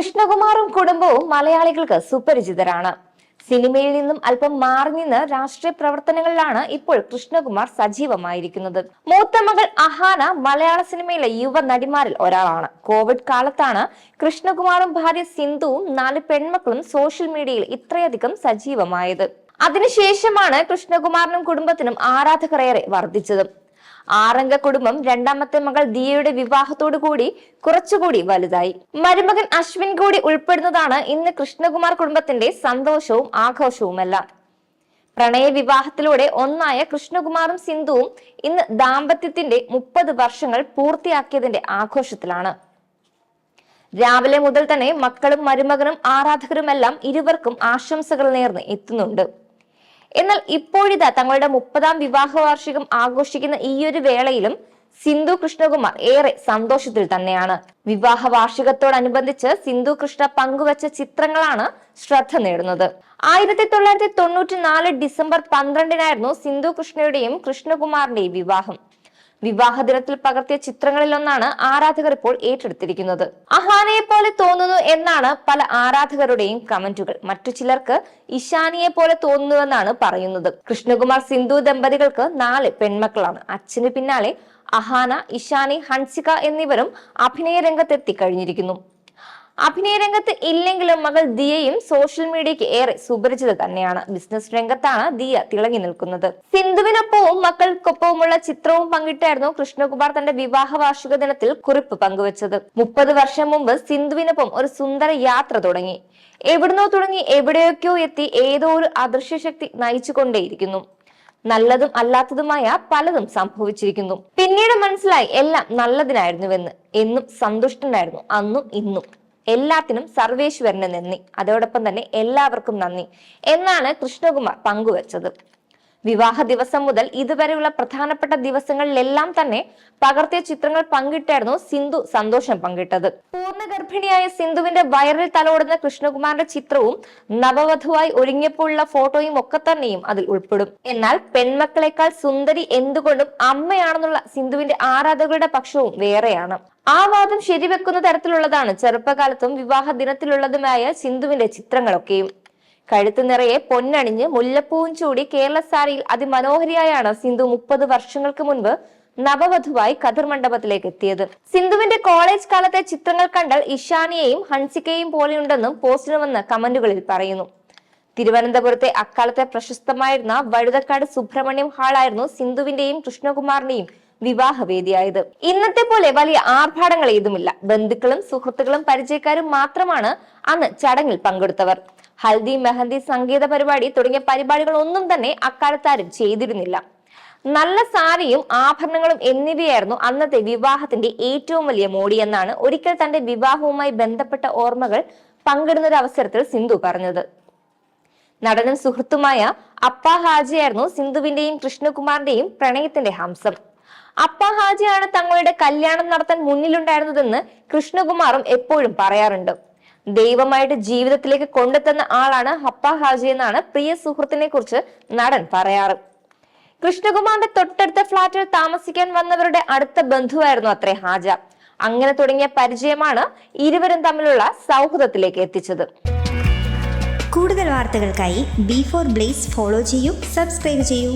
കൃഷ്ണകുമാറും കുടുംബവും മലയാളികൾക്ക് സുപരിചിതരാണ്. സിനിമയിൽ നിന്നും അല്പം മാറി നിന്ന് രാഷ്ട്രീയ പ്രവർത്തനങ്ങളിലാണ് ഇപ്പോൾ കൃഷ്ണകുമാർ സജീവമായിരിക്കുന്നത്. മൂത്ത മകൾ അഹാന മലയാള സിനിമയിലെ യുവ നടിമാരിൽ ഒരാളാണ്. കോവിഡ് കാലത്താണ് കൃഷ്ണകുമാറും ഭാര്യ സിന്ധുവും നാല് പെൺമക്കളും സോഷ്യൽ മീഡിയയിൽ ഇത്രയധികം സജീവമായത്. അതിനുശേഷമാണ് കൃഷ്ണകുമാറിനും കുടുംബത്തിനും ആരാധകരേറെ വർദ്ധിച്ചതും. ആറംഗ കുടുംബം രണ്ടാമത്തെ മകൾ ദിയയുടെ വിവാഹത്തോടു കൂടി കുറച്ചുകൂടി വലുതായി. മരുമകൻ അശ്വിൻ കൂടി ഉൾപ്പെടുന്നതാണ് ഇന്ന് കൃഷ്ണകുമാർ കുടുംബത്തിന്റെ സന്തോഷവും ആഘോഷവുമെല്ലാം. പ്രണയ വിവാഹത്തിലൂടെ ഒന്നായ കൃഷ്ണകുമാറും സിന്ധുവും ഇന്ന് ദാമ്പത്യത്തിന്റെ മുപ്പത് വർഷങ്ങൾ പൂർത്തിയാക്കിയതിന്റെ ആഘോഷത്തിലാണ്. രാവിലെ മുതൽ തന്നെ മക്കളും മരുമകനും ആരാധകരുമെല്ലാം ഇരുവർക്കും ആശംസകൾ നേർന്ന് എത്തുന്നുണ്ട്. എന്നാൽ ഇപ്പോഴിതാ തങ്ങളുടെ മുപ്പതാം വിവാഹ വാർഷികം ആഘോഷിക്കുന്ന ഈയൊരു വേളയിലും സിന്ധു കൃഷ്ണകുമാർ ഏറെ സന്തോഷത്തിൽ തന്നെയാണ്. വിവാഹ വാർഷികത്തോടനുബന്ധിച്ച് സിന്ധു കൃഷ്ണ പങ്കുവച്ച ചിത്രങ്ങളാണ് ശ്രദ്ധ നേടുന്നത്. ആയിരത്തി തൊള്ളായിരത്തി തൊണ്ണൂറ്റി നാല് ഡിസംബർ പന്ത്രണ്ടിനായിരുന്നു സിന്ധു കൃഷ്ണയുടെയും കൃഷ്ണകുമാറിന്റെയും വിവാഹം. വിവാഹ ദിനത്തിൽ പകർത്തിയ ചിത്രങ്ങളിലൊന്നാണ് ആരാധകർ ഇപ്പോൾ ഏറ്റെടുത്തിരിക്കുന്നത്. അഹാനയെ പോലെ തോന്നുന്നു എന്നാണ് പല ആരാധകരുടെയും കമന്റുകൾ. മറ്റു ചിലർക്ക് ഇഷാനിയെ പോലെ തോന്നുന്നുവെന്നാണ് പറയുന്നത്. കൃഷ്ണകുമാർ സിന്ധു ദമ്പതികൾക്ക് നാല് പെൺമക്കളാണ്. അച്ഛന് പിന്നാലെ അഹാന ഇഷാനി ഹൻസിക എന്നിവരും അഭിനയ രംഗത്തെത്തി കഴിഞ്ഞിരിക്കുന്നു. അഭിനയ രംഗത്ത് ഇല്ലെങ്കിലും മകൾ ദിയയും സോഷ്യൽ മീഡിയയ്ക്ക് ഏറെ സുപരിചിത തന്നെയാണ്. ബിസിനസ് രംഗത്താണ് ദിയ തിളങ്ങി നിൽക്കുന്നത്. സിന്ധുവിനൊപ്പവും മക്കൾക്കൊപ്പവുമുള്ള ചിത്രവും പങ്കിട്ടായിരുന്നു കൃഷ്ണകുമാർ തന്റെ വിവാഹ വാർഷിക ദിനത്തിൽ കുറിപ്പ് പങ്കുവച്ചത്. മുപ്പത് വർഷം മുമ്പ് സിന്ധുവിനൊപ്പം ഒരു സുന്ദര യാത്ര തുടങ്ങി. എവിടുന്നോ തുടങ്ങി എവിടെയൊക്കെയോ എത്തി ഏതോ ഒരു അദൃശ്യ ശക്തി നയിച്ചുകൊണ്ടേയിരിക്കുന്നു. നല്ലതും അല്ലാത്തതുമായ പലതും സംഭവിച്ചിരിക്കുന്നു. പിന്നീട് മനസ്സിലായി എല്ലാം നല്ലതിനായിരുന്നുവെന്ന്. എന്നും സന്തുഷ്ടനായിരുന്നു. അന്നും ഇന്നും. എല്ലാത്തിനും സർവേശ്വരന് നന്ദി. അതോടൊപ്പം തന്നെ എല്ലാവർക്കും നന്ദി. എന്നാണ് കൃഷ്ണകുമാർ പങ്കുവച്ചത്. വിവാഹ ദിവസം മുതൽ ഇതുവരെയുള്ള പ്രധാനപ്പെട്ട ദിവസങ്ങളിലെല്ലാം തന്നെ പകർത്തിയ ചിത്രങ്ങൾ പങ്കിട്ടായിരുന്നു സിന്ധു സന്തോഷം പങ്കിട്ടത്. പൂർണ ഗർഭിണിയായ സിന്ധുവിന്റെ വയറിൽ തലോടുന്ന കൃഷ്ണകുമാറിന്റെ ചിത്രവും നവവധുവായി ഒരുങ്ങിയപ്പോഴുള്ള ഫോട്ടോയും ഒക്കെ തന്നെയും അതിൽ ഉൾപ്പെടും. എന്നാൽ പെൺമക്കളെക്കാൾ സുന്ദരി എന്തുകൊണ്ടും അമ്മയാണെന്നുള്ള സിന്ധുവിന്റെ ആരാധകരുടെ പക്ഷവും വേറെയാണ്. ആ വാദം ശരിവെക്കുന്ന തരത്തിലുള്ളതാണ് ചെറുപ്പകാലത്തും വിവാഹ ദിനത്തിലുള്ളതുമായ സിന്ധുവിന്റെ ചിത്രങ്ങളൊക്കെയും. കഴുത്ത് നിറയെ പൊന്നണിഞ്ഞ് മുല്ലപ്പൂവും ചൂടി കേരള സാരിയിൽ അതിമനോഹരിയായാണ് സിന്ധു മുപ്പത് വർഷങ്ങൾക്ക് മുൻപ് നവവധുവായി കതിർ മണ്ഡപത്തിലേക്ക് എത്തിയത്. സിന്ധുവിന്റെ കോളേജ് കാലത്തെ ചിത്രങ്ങൾ കണ്ടാൽ ഇഷാനിയെയും ഹൻസിക്കയും പോലെയുണ്ടെന്നും പോസ്റ്റിന് വന്ന കമന്റുകളിൽ പറയുന്നു. തിരുവനന്തപുരത്തെ അക്കാലത്തെ പ്രശസ്തമായിരുന്ന വഴുതക്കാട് സുബ്രഹ്മണ്യം ഹാളായിരുന്നു സിന്ധുവിന്റെയും കൃഷ്ണകുമാറിന്റെയും വിവാഹവേദിയായത്. ഇന്നത്തെ പോലെ വലിയ ആർഭാടങ്ങൾ ഏതുമില്ല. ബന്ധുക്കളും സുഹൃത്തുക്കളും പരിചയക്കാരും മാത്രമാണ് അന്ന് ചടങ്ങിൽ പങ്കെടുത്തവർ. ഹൽദി മെഹന്തി സംഗീത പരിപാടി തുടങ്ങിയ പരിപാടികൾ ഒന്നും തന്നെ അക്കാലത്താരും ചെയ്തിരുന്നില്ല. നല്ല സാരിയും ആഭരണങ്ങളും എന്നിവയായിരുന്നു അന്നത്തെ വിവാഹത്തിന്റെ ഏറ്റവും വലിയ മോടി എന്നാണ് ഒരിക്കൽ തന്റെ വിവാഹവുമായി ബന്ധപ്പെട്ട ഓർമ്മകൾ പങ്കിടുന്ന ഒരു അവസരത്തിൽ സിന്ധു പറഞ്ഞത്. നടനും സുഹൃത്തുമായ അപ്പ ഹാജിയായിരുന്നു സിന്ധുവിന്റെയും കൃഷ്ണകുമാറിന്റെയും പ്രണയത്തിന്റെ ഹംസം. അപ്പ ഹാജിയാണ് തങ്ങളുടെ കല്യാണം നടത്താൻ മുന്നിലുണ്ടായിരുന്നതെന്ന് കൃഷ്ണകുമാറും എപ്പോഴും പറയാറുണ്ട്. ദൈവമായിട്ട് ജീവിതത്തിലേക്ക് കൊണ്ടെത്തുന്ന ആളാണ് ഹപ്പ ഹാജി എന്നാണ് പ്രിയ സുഹൃത്തിനെ കുറിച്ച് നടൻ പറയാറ്. കൃഷ്ണകുമാറിന്റെ തൊട്ടടുത്ത ഫ്ളാറ്റിൽ താമസിക്കാൻ വന്നവരുടെ അടുത്ത ബന്ധുവായിരുന്നു അത്രേ ഹാജ. അങ്ങനെ തുടങ്ങിയ പരിചയമാണ് ഇരുവരും തമ്മിലുള്ള സൗഹൃദത്തിലേക്ക് എത്തിച്ചത്. കൂടുതൽ വാർത്തകൾക്കായി ബി ഫോർ ബ്ലേസ് ഫോളോ ചെയ്യൂ സബ്സ്ക്രൈബ് ചെയ്യൂ.